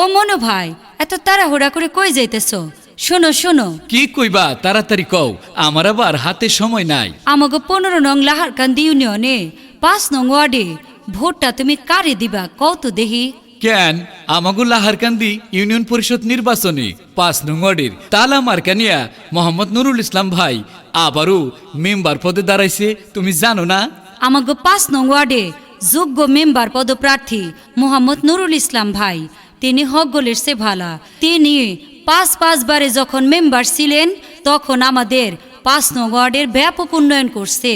ও মনো ভাই এত তাড়াহুড়া করে কই যাইতেছ? শোনো শোনো। কি কইবা তাড়াতাড়ি কও আমার আবার হাতে সময় নাই। আমাকে পনেরো নং লাহারকান্দি ইউনিয়নে পাঁচ নং ওয়ার্ডে ভোটটা তুমি কারে দিবা কত দেহি কেন? আমাগো লাহারকান্দি ইউনিয়ন পরিষদ নির্বাচনে পাঁচ নং ওয়ার্ডের। তালা মার্কানিয়া মোহাম্মদ নুরুল ইসলাম ভাই আবারও মেম্বার পদে দাঁড়াইছে তুমি জানো না? আমাকে পাঁচ নং ওয়ার্ডে যোগ্য মেম্বার পদপ্রার্থী মোহাম্মদ নুরুল ইসলাম ভাই তিনি হকগোলের সে ভালা। তিনি পাঁচ পাঁচবারে যখন মেম্বার ছিলেন, তখন আমাদের পাঁচ নং ওয়ার্ডের ব্যাপক উন্নয়ন করছে।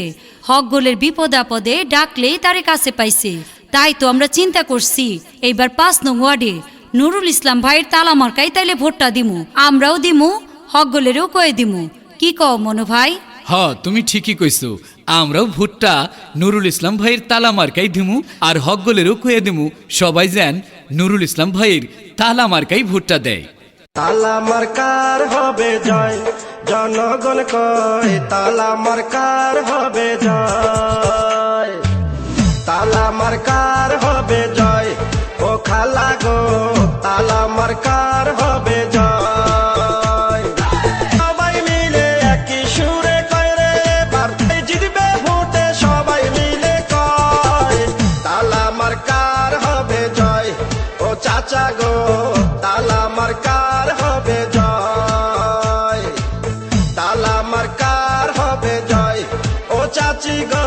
হকগোলের বিপদ আপদে ডাকলেই তারে কাছে পাইছে। তাই তো আমরা চিন্তা করছি, এইবার পাঁচ নং ওয়ার্ডে নুরুল ইসলাম ভাইয়ের তালা মার্কাই তাইলে ভোটটা দিমু। আমরাও দিমু হকগোলেরও কয়ে দিমু। কি কও মনু ভাই? হ, তুমি ঠিকই কইছো। আমরাও ভোটটা নুরুল ইসলাম ভাইয়ের তালা মার্কাই দিমু আর হকগলেরও কয়ে দিমু। সবাই যেন নুরুল ইসলাম ভাইয়ের তালা মার্কাই ভোটটা দেয়। তালা মার্কার হবে জয়, জনগণ কয়, তালা মার্কার হবে জয়। তালা মার্কার হবে জয়, ও খালা গো, তালা মার্কার হবে জয়। চাচা গো তালা মার্কার হবে জয়। তালা মার্কার হবে জয়। ও চাচি গো